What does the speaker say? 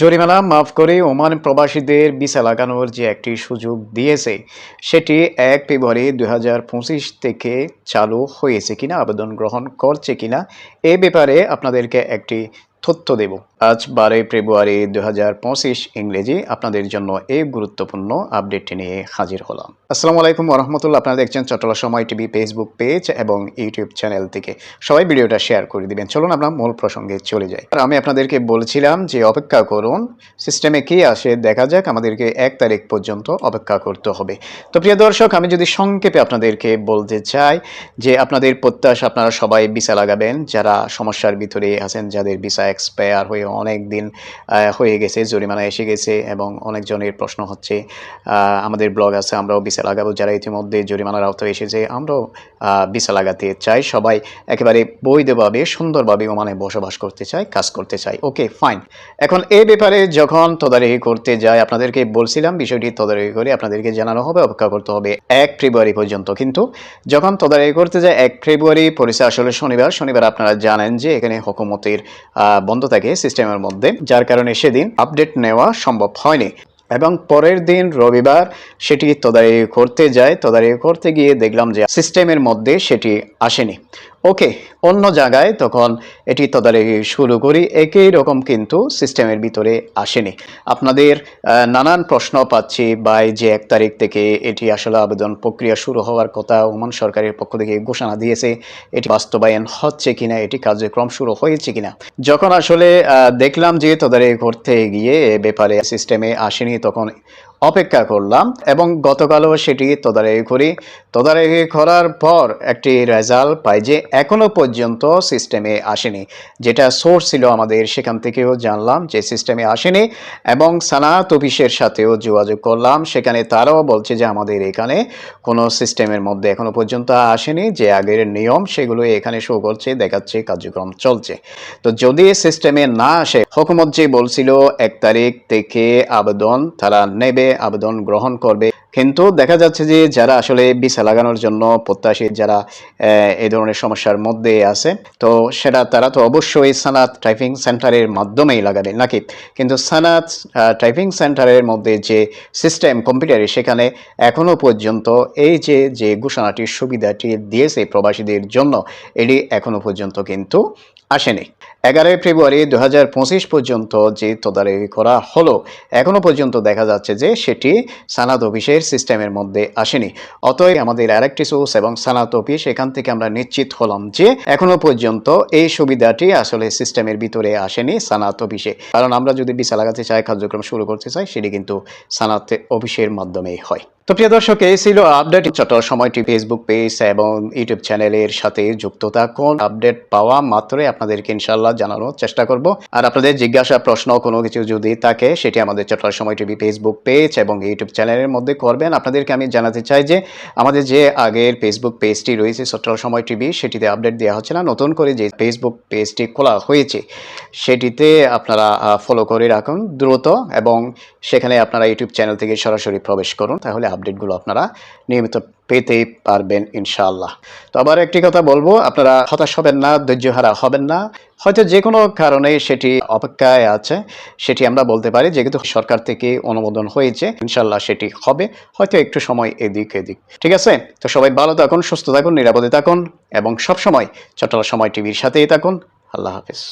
জরিমানা মাফ করে ওমান প্রবাসীদের ভিসা লাগানোর যে একটি সুযোগ দিয়েছে, সেটি এক ফেব্রুয়ারি দু হাজার পঁচিশ থেকে চালু হয়েছে কিনা, আবেদন গ্রহণ করছে কিনা, এ ব্যাপারে আপনাদেরকে একটি তথ্য দেব। আজ বারোই ফেব্রুয়ারি দু হাজার পঁচিশ ইংরেজি আপনাদের জন্য এই গুরুত্বপূর্ণ আপডেটটি নিয়ে হাজির হলাম। আসসালামু আলাইকুম রহমতুল্লাহ আপনারা দেখছেন Chattala Somoy TV Facebook page এবং ইউটিউব চ্যানেল থেকে। সবাই ভিডিওটা শেয়ার করে দিবেন। চলুন আমরা মূল প্রসঙ্গে চলে যাই। আর আমি আপনাদেরকে বলছিলাম যে অপেক্ষা করুন, সিস্টেমে কি আসে দেখা যাক, আমাদেরকে এক তারিখ পর্যন্ত অপেক্ষা করতে হবে। তো প্রিয় দর্শক, আমি যদি সংক্ষেপে আপনাদেরকে বলতে চাই যে আপনাদের প্রত্যাশা, আপনারা সবাই ভিসা লাগাবেন, যারা সমস্যার ভিতরে আছেন, যাদের ভিসা এক্সপায়ার হয়ে অনেক দিন হয়ে গেছে জরিমানা এসে গেছে এবং অনেকজনের প্রশ্ন হচ্ছে আমাদের ব্লগ আছে আমরাও ভিসা লাগাবো যারা ইতিমধ্যে জরিমানার আওতায় এসেছে আমরাও আহ, লাগাতে চাই। সবাই একেবারে বৈধভাবে সুন্দরভাবে ওমানে বসবাস করতে চাই কাজ করতে চাই ওকে ফাইন। এখন এই ব্যাপারে যখন তদারকি করতে যাই আপনাদেরকে বলছিলাম বিষয়টি তদারকি করে আপনাদেরকে জানানো হবে অপেক্ষা করতে হবে এক ফেব্রুয়ারি পর্যন্ত। কিন্তু যখন তদারকি করতে যায় এক ফেব্রুয়ারি পরিচয় আসলে শনিবার। শনিবার আপনারা জানেন যে এখানে হকুমতের বন্ধ থাকে সিস্টেমের মধ্যে, যার কারণে সেদিন আপডেট নেওয়া সম্ভব হয়নি। এবং পরের দিন রবিবার সেটি তদারকি করতে যায়। তদারকি করতে গিয়ে দেখলাম যে সিস্টেমের মধ্যে সেটি আসেনি। ওকে, অন্য জায়গায় তখন এটি তদারকি শুরু করি। একই রকম কিন্তু সিস্টেমের ভিতরে আসেনি। আপনাদের নানান প্রশ্ন পাচ্ছি বাই যে এক তারিখ থেকে এটি আসলে আবেদন প্রক্রিয়া শুরু হওয়ার কথা ওমান সরকারের পক্ষ থেকে ঘোষণা দিয়েছে। এটি বাস্তবায়ন হচ্ছে কিনা, এটি কার্যক্রম শুরু হয়েছে কিনা? যখন আসলে দেখলাম যে তদারকি করতে গিয়ে ব্যাপারে সিস্টেমে আসেনি, তখন অপেক্ষা করলাম এবং গতকালও সেটি তদারকি করি। তদারকি করার পর একটি রেজাল্ট পাই যে এখনও পর্যন্ত সিস্টেমে আসেনি। যেটা সোর্স ছিল আমাদের, সেখান থেকেও জানলাম যে সিস্টেমে আসেনি এবং সানাত অফিসের সাথেও যোগাযোগ করলাম। সেখানে তারাও বলছে যে আমাদের এখানে কোনো সিস্টেমের মধ্যে এখনও পর্যন্ত আসেনি, যে আগের নিয়ম সেগুলো এখানে শো করছে, দেখাচ্ছে, কার্যক্রম চলছে। তো যদি সিস্টেমে না আসে, হুকুমত যে বলছিল, এক তারিখ থেকে আবেদন তারা নেবে আবেদন গ্রহণ করবে। কিন্তু দেখা যাচ্ছে যে যারা আসলে ভিসা লাগানোর জন্য প্রত্যাশী, যারা এই ধরনের সমস্যার মধ্যে আছে, তো সেটা তারা তো অবশ্যই সানাত টাইপিং সেন্টারের মাধ্যমেই লাগাবে নাকি? কিন্তু সানাত টাইপিং সেন্টারের মধ্যে যে সিস্টেম কম্পিউটারে সেখানে এখনও পর্যন্ত এই যে যে ঘোষণাটির সুবিধাটি দিয়েছে প্রবাসীদের জন্য, এটি এখনও পর্যন্ত কিন্তু আসেনি। এগারোই ফেব্রুয়ারি দু পঁচিশ পর্যন্ত যে তদারকি করা হলো, এখনও পর্যন্ত দেখা যাচ্ছে যে সেটি সানাত অফিসের সিস্টেমের মধ্যে আসেনি। অতএব আমাদের আরেকটি সোর্স এবং সানাত অফিস, এখান থেকে আমরা নিশ্চিত হলাম যে এখনও পর্যন্ত এই সুবিধাটি আসলে সিস্টেমের ভিতরে আসেনি সানাত অফিসে। কারণ আমরা যদি লাগাতে চাই কার্যক্রম শুরু করতে চাই, সেটি কিন্তু সানাত অফিসের মাধ্যমেই হয়। তো প্রিয় দর্শক, এই ছিল আপডেট চট্টল সময়টি ফেসবুক পেজ এবং ইউটিউব চ্যানেলের সাথে যুক্ত থাকুন। আপডেট পাওয়া মাত্রই আপনাদেরকে ইনশাল্লাহ জানানোর চেষ্টা করব। আর আপনাদের জিজ্ঞাসা, প্রশ্ন কোনো কিছু যদি থাকে, সেটি আমাদের Chattal Somoy TV Facebook page এবং ইউটিউব চ্যানেলের মধ্যে করবেন। আপনাদেরকে আমি জানাতে চাই যে, আমাদের যে আগের ফেসবুক পেজটি রয়েছে চট্টল সময় টিভি সেটিতে আপডেট দেওয়া হচ্ছে না। নতুন করে যে ফেসবুক পেজটি খোলা হয়েছে, সেটিতে আপনারা ফলো করে রাখুন দ্রুত এবং সেখানে আপনারা ইউটিউব চ্যানেল থেকে সরাসরি প্রবেশ করুন। তাহলে আপডেটগুলো আপনারা নিয়মিত পেতেই পারবেন, ইনশাআল্লাহ। তো আবার একটি কথা বলব, আপনারা হতাশ হবেন না, ধৈর্যহারা হবেন না। হয়তো যে কোনো কারণে সেটি অপেক্ষায় আছে, সেটি আমরা বলতে পারি, যেহেতু সরকার থেকে অনুমোদন হয়েছে ইনশাল্লাহ সেটি হবে। হয়তো একটু সময় এদিক এদিক। ঠিক আছে? তো সবাই ভালো থাকুন, সুস্থ থাকুন, নিরাপদে থাকুন, এবং সব সময় চট্টলা সময় টিভির সাথেই থাকুন। আল্লাহ হাফিজ।